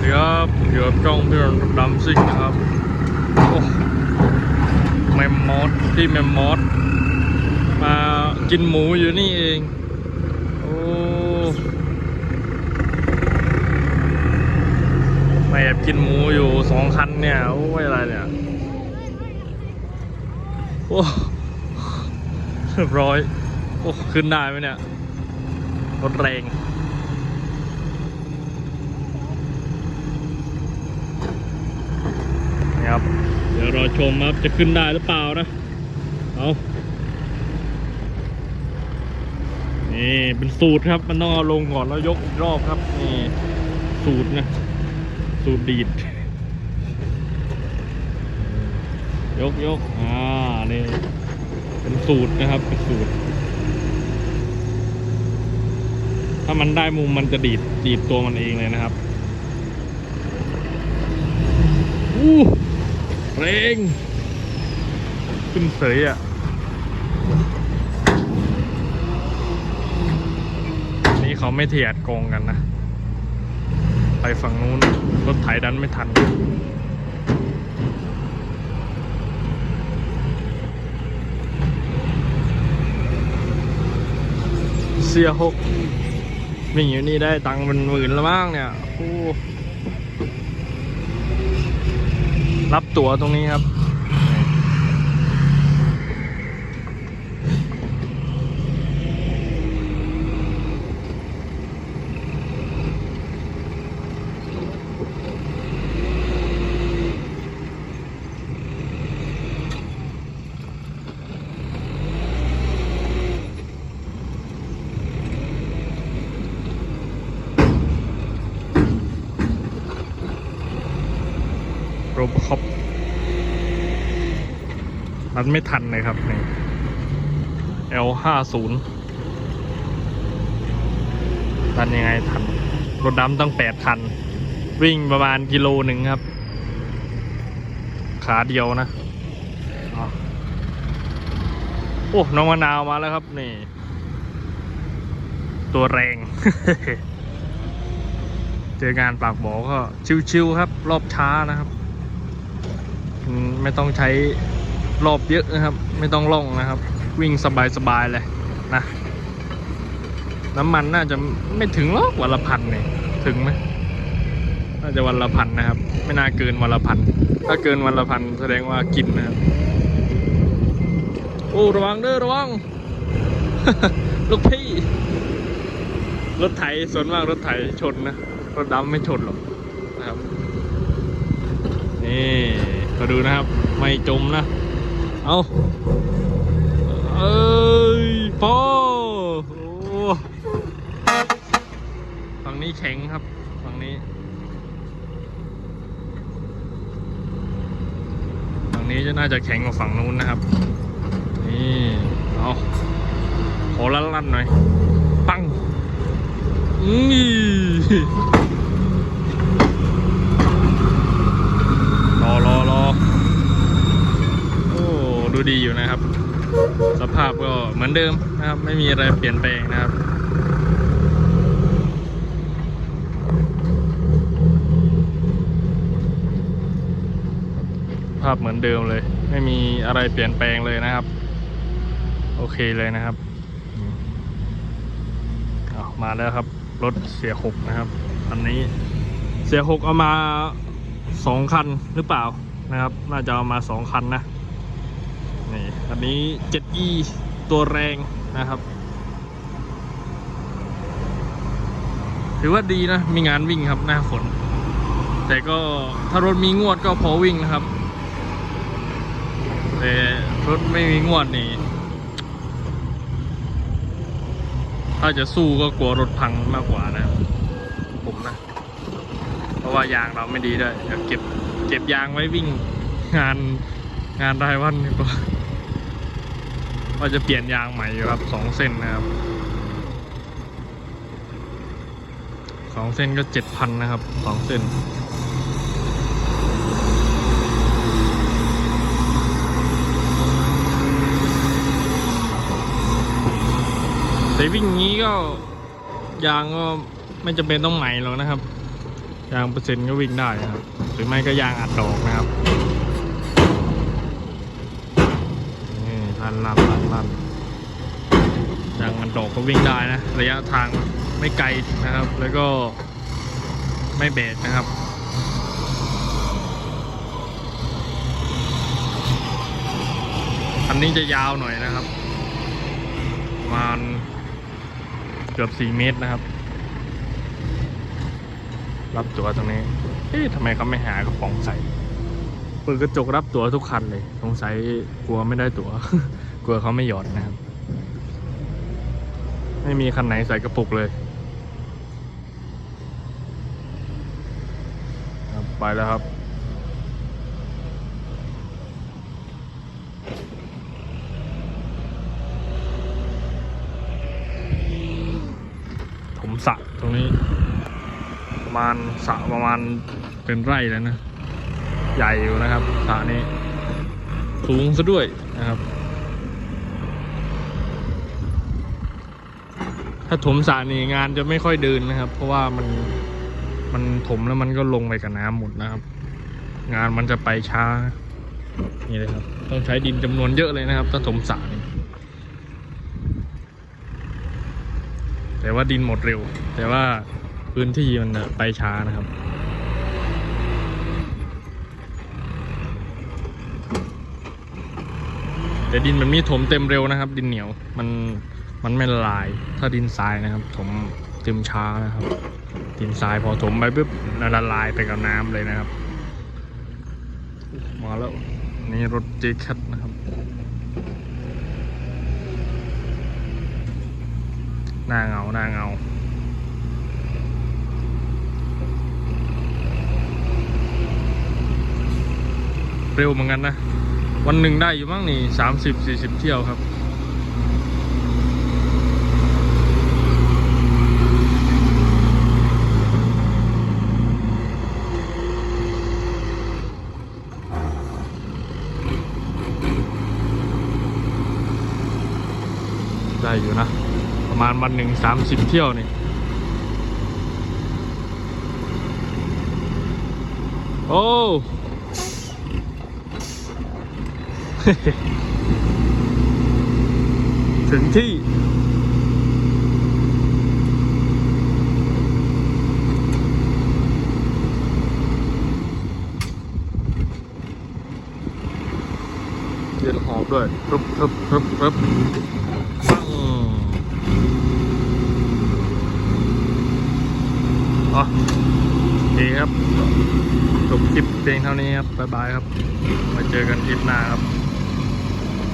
ดีครับอยู่กับจ้องพี่รอนดัมซิ่งนะครับโอ้แมมมอสที่แมมมอสมากินหมูอยู่นี่เอง โอ้มาแอบกินหมูอยู่สองคันเนี่ย โอ้ยอะไรเนี่ย โอ้เรียบร้อย โอ้ ขึ้นได้ไหมเนี่ยรถแรง นะครับ เดี๋ยวรอชมครับจะขึ้นได้หรือเปล่านะเอานี่เป็นสูตรครับมันต้องเอาลงก่อนแล้วยกอีกรอบครับนี่สูตรนะ สูตรดีด ยกยกอ่านี่เป็นสูตรนะครับเป็นสูตร ถ้ามันได้มุมมันจะดีดดีดตัวมันเองเลยนะครับ อู้ เร่งขึ้นเสยอะนี่เขาไม่เทียดกงกันนะ ไปฝั่งนู้นรถไถดันไม่ทันเสียหกวิ่งอยู่นี่ได้ตังค์เป็นหมื่นแล้วมั้งเนี่ยโอ้ รับตั๋วตรงนี้ครับ โรบคอปมันไม่ทันเลยครับนี่ L ห้าศูนย์ทันยังไงทัน รถดำต้องแปดคัน วิ่งประมาณกิโลหนึ่งครับ ขาเดียวนะ โอ้ น้องมะนาวมาแล้วครับนี่ ตัวแรง เจองานปากบอกก็ชิวๆครับ รอบช้านะครับ ไม่ต้องใช้รอบเยอะนะครับ ไม่ต้องล่องนะครับ วิ่งสบายๆเลยนะน้ำมันน่าจะไม่ถึงหรอกวันละพันเนี่ยถึงไหมน่าจะวันละพันนะครับ ไม่น่าเกินวันละพันถ้าเกินวันละพันแสดงว่ากินนะครับโอ้ระวังเด้อระวังลูกพี่ รถไถส่วนมากรถไถชนนะรถดำไม่ชนหรอกนะครับ นี่ มาดูนะครับ ไม่จมนะ เอาเอ้ยพอโอ้ฝั่งนี้แข็งครับฝั่งนี้ฝั่งนี้จะน่าจะแข็งกว่าฝั่งนู้นนะครับ นี่เอาขอลั่นๆหน่อย ปังนี่รอรอรอโอ้ ดูดีอยู่นะครับ สภาพก็เหมือนเดิมนะครับ ไม่มีอะไรเปลี่ยนแปลงนะครับภาพเหมือนเดิมเลย ไม่มีอะไรเปลี่ยนแปลงเลยนะครับ โอเคเลยนะครับอามาแล้วครับ รถเสียหกนะครับอันนี้เสียหกเอามาสองคันหรือเปล่านะครับ น่าจะเอามาสองคันนะ นี่อันนี้เจ็ดยี่ตัวแรงนะครับ ถือว่าดีนะ มีงานวิ่งครับหน้าฝน แต่ก็ถ้ารถมีงวดก็พอวิ่งนะครับ แต่รถไม่มีงวดนี่ ถ้าจะสู้ก็กลัวรถพังมากกว่านะ ผมนะ เพราะว่ายางเราไม่ดีด้วยเดี๋ยวเก็บเก็บยางไว้วิ่งงานงานรายวันดีกว่า ว่าจะเปลี่ยนยางใหม่อยู่ครับสองเส้นนะครับสองเส้นก็เจ็ดพันนะครับสองเส้นแต่วิ่งงี้ก็ยางก็ไม่จำเป็นต้องใหม่หรอกนะครับ ยางเปอร์เซ็นต์ก็วิ่งได้ครับ หรือไม่ก็ยางอัดดอกนะครับนี่ ลั่นลั่นลั่นลั่นยางอัดดอกก็วิ่งได้นะ ระยะทางไม่ไกลนะครับ แล้วก็ไม่เบรกนะครับอันนี้จะยาวหน่อยนะครับประมาณเกือบสี่เมตรนะครับ รับตัวตรงนี้ เอ๊ะทำไมเขาไม่หากระป๋องใส่ เปิดกระจกรับตั๋วทุกคันเลย สงสัยกลัวไม่ได้ตั๋ว กลัวเขาไม่หยอดนะครับ ไม่มีคันไหนใส่กระปุกเลยไปแล้วครับ ผมสระตรงนี้ ประมาณสระประมาณเป็นไร่แล้วนะ ใหญ่อยู่นะครับสระนี้สูงซะด้วยนะครับ ถ้าถมสระนี่งานจะไม่ค่อยเดินนะครับ เพราะว่ามันมันถมแล้วมันก็ลงไปกับน้ำหมดนะครับ งานมันจะไปช้านี่เลยครับ ต้องใช้ดินจำนวนเยอะเลยนะครับ ถ้าถมสระนี่แต่ว่าดินหมดเร็ว แต่ว่าพื้นที่มันไปช้านะครับ แต่ดินมันมีถมเต็มเร็วนะครับ ดินเหนียวมันมันไม่ละลาย ถ้าดินทรายนะครับ ถมเต็มช้านะครับ ดินทรายพอถมไปปุ๊บละลายไปกับน้ำเลยนะครับมาแล้วนี่รถเจคัทนะครับหน้าเงาหน้าเงาเร็วเหมือนกันนะ วันหนึ่งได้อยู่มั้งนี่สามสิบสี่สิบเที่ยวครับ ได้อยู่นะ ประมาณวันหนึ่งสามสิบเที่ยวนี่โอ้ ถึงที่เย็นหอมด้วยรึบรึบรึบรึบปังอ๋อโอเคครับจบคลิปเพียงเท่านี้ครับ บ๊ายบายครับ มาเจอกันคลิปหน้าครับ